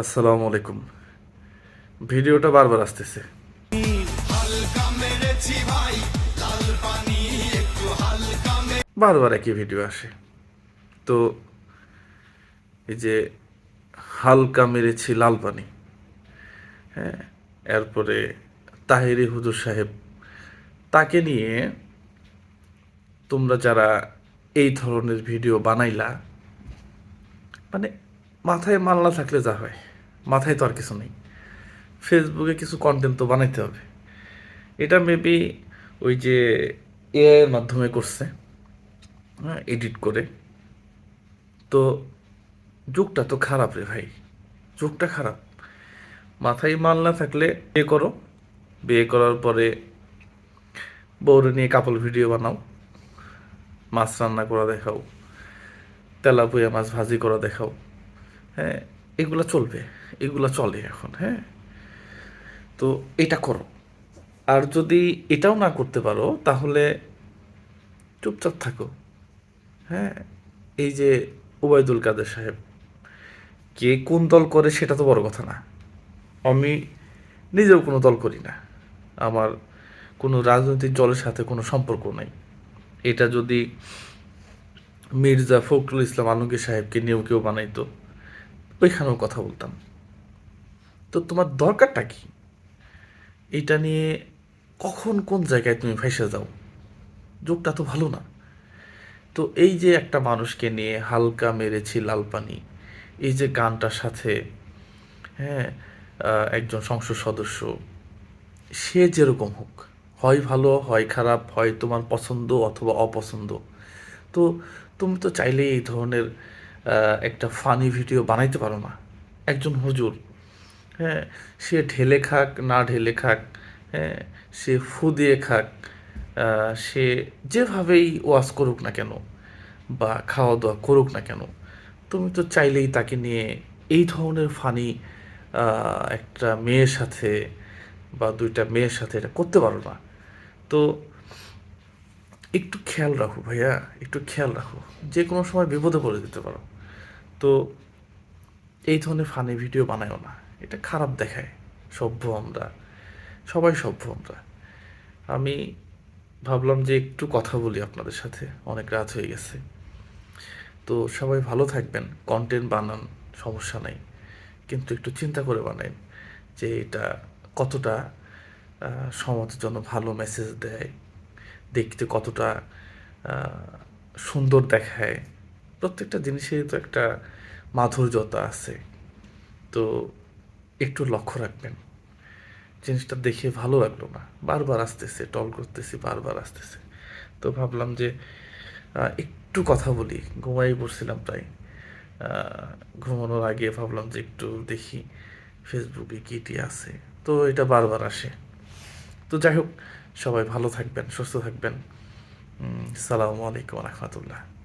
আসসালামু আলাইকুম। ভিডিওটা বারবার আসতেছে। বারবার একই ভিডিও আসে। তো এই যে হালকা মেরেছি লাল পানি হ্যাঁ এরপরে তাহেরি হুজুর সাহেব, তাকে নিয়ে তোমরা যারা এই ধরনের ভিডিও বানাইলা মানে মাথায় মাল না থাকলে যা হয়। মাথায় তো আর কিছু নেই। ফেসবুকে কিছু কন্টেন্ট তো বানাইতে হবে। এটা মেবি ওই যে এআই এর মাধ্যমে করছে হ্যাঁ এডিট করে। তো যুগটা তো খারাপ রে ভাই, যুগটা খারাপ। মাথায় মাল না থাকলে বিয়ে করো। বিয়ে করার পরে বউরে নিয়ে কাপল ভিডিও বানাও। মাছ রান্না করা দেখাও। তেলাপুয়া মাছ ভাজি করা দেখাও। হ্যাঁ এগুলো চলবে, এগুলো চলে এখন হ্যাঁ? তো এটা করো। আর যদি এটাও না করতে পারো, তাহলে চুপচাপ থাকো হ্যাঁ? এই যে ওবায়দুল কাদের সাহেব, কে কোন দল করে সেটা তো বড় কথা না। আমি নিজেও কোনো দল করি না। আমার কোনো রাজনৈতিক দলের সাথে কোনো সম্পর্ক নাই। এটা যদি মির্জা ফখরুল ইসলাম আলমগীর সাহেবকে নিয়েও কেউ বানাইতো ওইখানেও কথা বলতাম। তো তোমার দরকারটা কি? এটা নিয়ে কখন কোন জায়গায় তুমি ভেসে যাও? যোগটা তো ভালো না। তো এই যে একটা মানুষকে নিয়ে হালকা মেরেছি লাল পানি, এই যে গানটার সাথে হ্যাঁ একজন সংসদ সদস্য, সে যেরকম হোক, হয় ভালো, হয় খারাপ, হয় তোমার পছন্দ অথবা অপছন্দ, তো তুমি তো চাইলেই এই ধরনের একটা ফানি ভিডিও বানাইতে পারো না। একজন হুজুর হ্যাঁ সে ঢেলে খাক, না ঢেলে খাক হ্যাঁ সে ফু দিয়ে খাক সে যেভাবেই ওয়াজ করুক না কেন বা খাওয়া দাওয়া করুক না কেন, তুমি তো চাইলেই তাকে নিয়ে এই ধরনের ফানি একটা মেয়ের সাথে বা দুইটা মেয়ের সাথে এটা করতে পারো না। তো একটু খেয়াল রাখো ভাইয়া, একটু খেয়াল রাখো। যে কোনো সময় বিপদে পড়ে যেতে পারো। তো এই ধরনের ফানি ভিডিও বানায়ও না। এটা খারাপ দেখায়। সভ্য আমরা। সবাই সভ্য আমরা। আমি ভাবলাম যে একটু কথা বলি আপনাদের সাথে। অনেক রাত হয়ে গেছে। তো সবাই ভালো থাকবেন। কন্টেন্ট বানান, সমস্যা নেই। কিন্তু একটু চিন্তা করে বানান যে এটা কতটা সমাজের জন্য ভালো মেসেজ দেয়। দেখতে কতটা সুন্দর দেখায়। প্রত্যেকটা জিনিসেরই তো একটা মাধুর্যতা আছে। তো একটু লক্ষ্য রাখবেন। জিনিসটা দেখে ভালো লাগল না। বারবার আসতেছে, টল করতেছি, বারবার আসতেছে। তো ভাবলাম যে একটু কথা বলি। ঘুমাই পড়ছিলাম প্রায়। ঘুমানোর আগে ভাবলাম যে একটু দেখি ফেসবুকে কী টি আছে। তো এটা বারবার আসে। তো যাই হোক, সবাই ভালো থাকবেন, সুস্থ থাকবেন। সালামু আলাইকুম রহমতুল্লাহ।